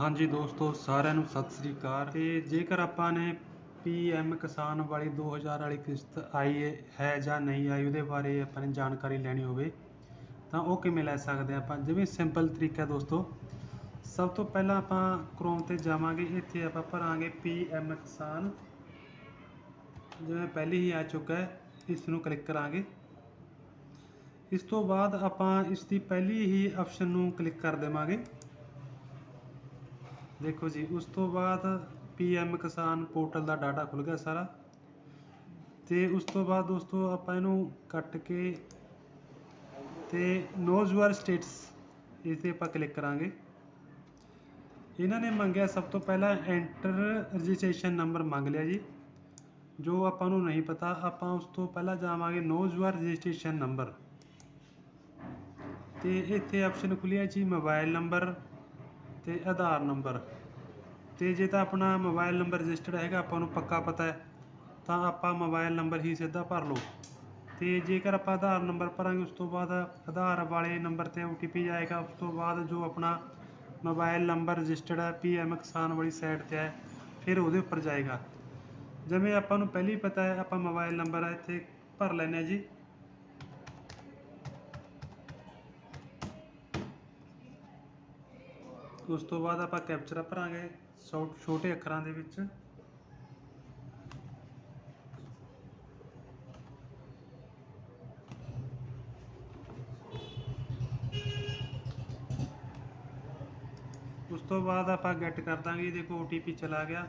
ਹਾਂਜੀ ਦੋਸਤੋ, ਸਾਰਿਆਂ ਨੂੰ ਸਤਿ ਸ੍ਰੀ ਅਕਾਲ। ਤੇ ਜੇਕਰ ਆਪਾਂ ਨੇ ਪੀਐਮ ਕਿਸਾਨ ਵਾਲੀ 2000 ਵਾਲੀ ਕਿਸ਼ਤ ਆਈ ਹੈ- ਜਾਂ ਨਹੀਂ ਆਈ, ਉਹਦੇ ਬਾਰੇ ਆਪਾਂ ਨੇ ਜਾਣਕਾਰੀ ਲੈਣੀ ਹੋਵੇ, ਤਾਂ ਉਹ ਕਿਵੇਂ ਲੈ ਸਕਦੇ ਆਪਾਂ? ਜਿਵੇਂ ਸਿੰਪਲ ਤਰੀਕਾ ਦੋਸਤੋ, ਸਭ ਤੋਂ ਪਹਿਲਾਂ ਆਪਾਂ ਕ੍ਰੋਮ ਤੇ ਜਾਵਾਂਗੇ, ਇੱਥੇ ਆਪਾਂ ਭਰਾਂਗੇ ਪੀਐਮ ਕਿਸਾਨ। ਜਿਵੇਂ ਪਹਿਲੇ ਹੀ ਆ ਚੁੱਕਾ ਹੈ, ਇਸ ਨੂੰ ਕਲਿੱਕ ਕਰਾਂਗੇ। ਇਸ ਤੋਂ ਬਾਅਦ ਆਪਾਂ ਇਸ ਦੀ ਪਹਿਲੀ ਹੀ ਆਪਸ਼ਨ ਨੂੰ ਕਲਿੱਕ ਕਰ ਦੇਵਾਂਗੇ। ਦੇਖੋ ਜੀ, ਉਸ ਤੋਂ ਬਾਅਦ ਪੀਐਮ ਕਿਸਾਨ ਪੋਰਟਲ ਦਾ ਡਾਟਾ ਖੁੱਲ ਗਿਆ ਸਾਰਾ। ਤੇ ਉਸ ਤੋਂ ਬਾਅਦ ਦੋਸਤੋ, ਆਪਾਂ ਇਹਨੂੰ ਕੱਟ ਕੇ ਤੇ ਨੋਜ਼ ਯੂਅਰ ਸਟੇਟਸ ਇਸ ਤੇ ਆਪਾਂ ਕਲਿੱਕ ਕਰਾਂਗੇ। ਇਹਨਾਂ ਨੇ ਮੰਗਿਆ ਸਭ ਤੋਂ ਪਹਿਲਾਂ ਐਂਟਰ ਰਜਿਸਟ੍ਰੇਸ਼ਨ ਨੰਬਰ ਮੰਗ ਲਿਆ ਜੀ। ਜੋ ਆਪਾਂ ਨੂੰ ਨਹੀਂ ਪਤਾ, ਆਪਾਂ ਉਸ ਤੋਂ ਪਹਿਲਾਂ ਜਾਵਾਂਗੇ ਨੋਜ਼ ਯੂਅਰ ਰਜਿਸਟ੍ਰੇਸ਼ਨ ਨੰਬਰ ਤੇ ਇੱਥੇ ਆਪਸ਼ਨ ਖੁੱਲਿਆ ਜੀ ਮੋਬਾਈਲ ਨੰਬਰ ਤੇ ਆਧਾਰ ਨੰਬਰ। ਤੇ ਜੇ ਤਾਂ ਆਪਣਾ ਮੋਬਾਈਲ ਨੰਬਰ ਰਜਿਸਟਰਡ ਹੈਗਾ, ਆਪਾਂ ਨੂੰ ਪੱਕਾ ਪਤਾ ਹੈ, ਤਾਂ ਆਪਾਂ ਮੋਬਾਈਲ ਨੰਬਰ ਹੀ ਸਿੱਧਾ ਭਰ ਲਓ। ਤੇ ਜੇਕਰ ਆਪਾਂ ਆਧਾਰ ਨੰਬਰ ਭਰਾਂਗੇ, ਉਸ ਤੋਂ ਬਾਅਦ ਆਧਾਰ ਵਾਲੇ ਨੰਬਰ ਤੇ OTP ਜਾਏਗਾ। ਉਸ ਤੋਂ ਬਾਅਦ ਜੋ ਆਪਣਾ ਮੋਬਾਈਲ ਨੰਬਰ ਰਜਿਸਟਰਡ ਹੈ ਪੀਐਮ ਕਿਸਾਨ ਵਾਲੀ ਸਾਈਟ ਤੇ ਹੈ, ਫਿਰ ਉਹਦੇ ਉੱਪਰ ਜਾਏਗਾ। ਜਿਵੇਂ ਆਪਾਂ ਨੂੰ ਪਹਿਲੀ ਪਤਾ ਹੈ, ਆਪਾਂ ਮੋਬਾਈਲ ਨੰਬਰ ਇੱਥੇ ਭਰ ਲੈਂਦੇ ਹਾਂ ਜੀ। ਉਸ ਤੋਂ ਬਾਅਦ ਆਪਾਂ ਕੈਪਚਰ ਭਰਾਂਗੇ ਛੋ- ਛੋਟੇ ਅੱਖਰਾਂ ਦੇ ਵਿੱਚ। ਉਸ ਤੋਂ ਬਾਅਦ ਆਪਾਂ ਗੈਟ ਕਰ ਦਾਂਗੇ ਇਹ ਦੇਖੋ OTP ਚਲਾ ਗਿਆ।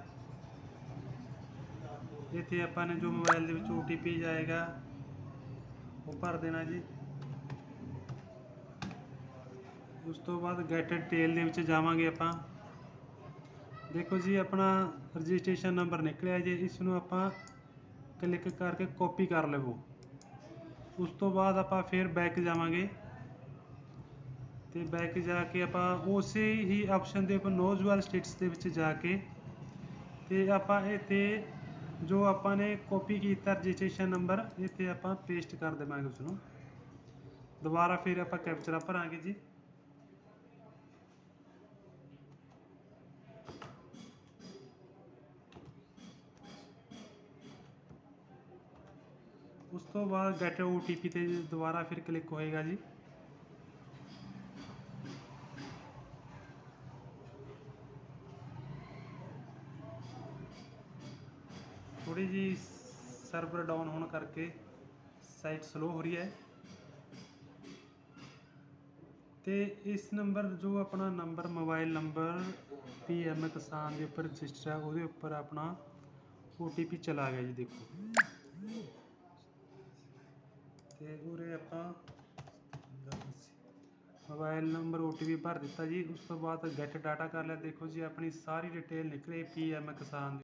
ਇੱਥੇ ਆਪਾਂ ਨੇ ਜੋ ਮੋਬਾਈਲ ਦੇ ਵਿੱਚ OTP ਜਾਏਗਾ, ਉਹ ਭਰ ਦੇਣਾ ਜੀ। ਉਸ ਤੋਂ ਬਾਅਦ ਗੈਟ ਡਿਟੇਲ ਦੇ ਵਿੱਚ ਜਾਵਾਂਗੇ ਆਪਾਂ। ਦੇਖੋ ਜੀ, ਆਪਣਾ ਰਜਿਸਟ੍ਰੇਸ਼ਨ ਨੰਬਰ ਨਿਕਲਿਆ ਜੇ ਇਸ ਨੂੰ ਆਪਾਂ ਕਲਿੱਕ ਕਰਕੇ ਕਾਪੀ ਕਰ ਲਵੋ। ਉਸ ਤੋਂ ਬਾਅਦ ਆਪਾਂ ਫਿਰ ਬੈਕ ਜਾਵਾਂਗੇ। ਤੇ ਬੈਕ ਜਾ ਕੇ ਆਪਾਂ ਉਸੇ ਹੀ ਆਪਸ਼ਨ ਦੇ ਉੱਪਰ ਨੋਜ਼ ਸਟੇਟਸ ਦੇ ਵਿੱਚ ਜਾ ਕੇ ਤੇ ਆਪਾਂ ਇੱਥੇ ਜੋ ਆਪਾਂ ਨੇ ਕਾਪੀ ਕੀਤਾ ਰਜਿਸਟ੍ਰੇਸ਼ਨ ਨੰਬਰ, ਇੱਥੇ ਆਪਾਂ ਪੇਸਟ ਕਰ ਦੇਵਾਂਗੇ ਉਸ ਨੂੰ ਦੁਬਾਰਾ ਫਿਰ ਆਪਾਂ ਕੈਪਚਰਾ ਭਰਾਂਗੇ ਜੀ। ਉਸ ਤੋਂ ਬਾਅਦ ਗੈਟ OTP ਤੇ ਦੁਬਾਰਾ ਫਿਰ ਕਲਿੱਕ ਹੋਏਗਾ ਜੀ। ਥੋੜੀ ਜੀ ਸਰਵਰ ਡਾਊਨ ਹੋਣ ਕਰਕੇ ਸਾਈਟ ਸਲੋ ਹੋ ਰਹੀ ਹੈ। ਤੇ ਇਸ ਨੰਬਰ ਜੋ ਆਪਣਾ ਨੰਬਰ ਮੋਬਾਈਲ ਨੰਬਰ ਪੀਐਮ ਕਿਸਾਨ ਦੇ ਉੱਪਰ ਰਜਿਸਟਰ ਹੈ, ਉਹਦੇ ਉੱਪਰ ਆਪਣਾ OTP ਚਲਾ ਗਿਆ ਜੀ, ਦੇਖੋ। ਤੇ ਉਰੇ ਆਪਾਂ ਮੋਬਾਈਲ ਨੰਬਰ OTP ਭਰ ਦਿੱਤਾ ਜੀ। ਉਸ ਤੋਂ ਬਾਅਦ ਗੈਟ ਡਾਟਾ ਕਰ ਲਿਆ। ਦੇਖੋ ਜੀ, ਆਪਣੀ ਸਾਰੀ ਡਿਟੇਲ ਨਿਕਲੇ ਪੀਐਮ ਕਿਸਾਨ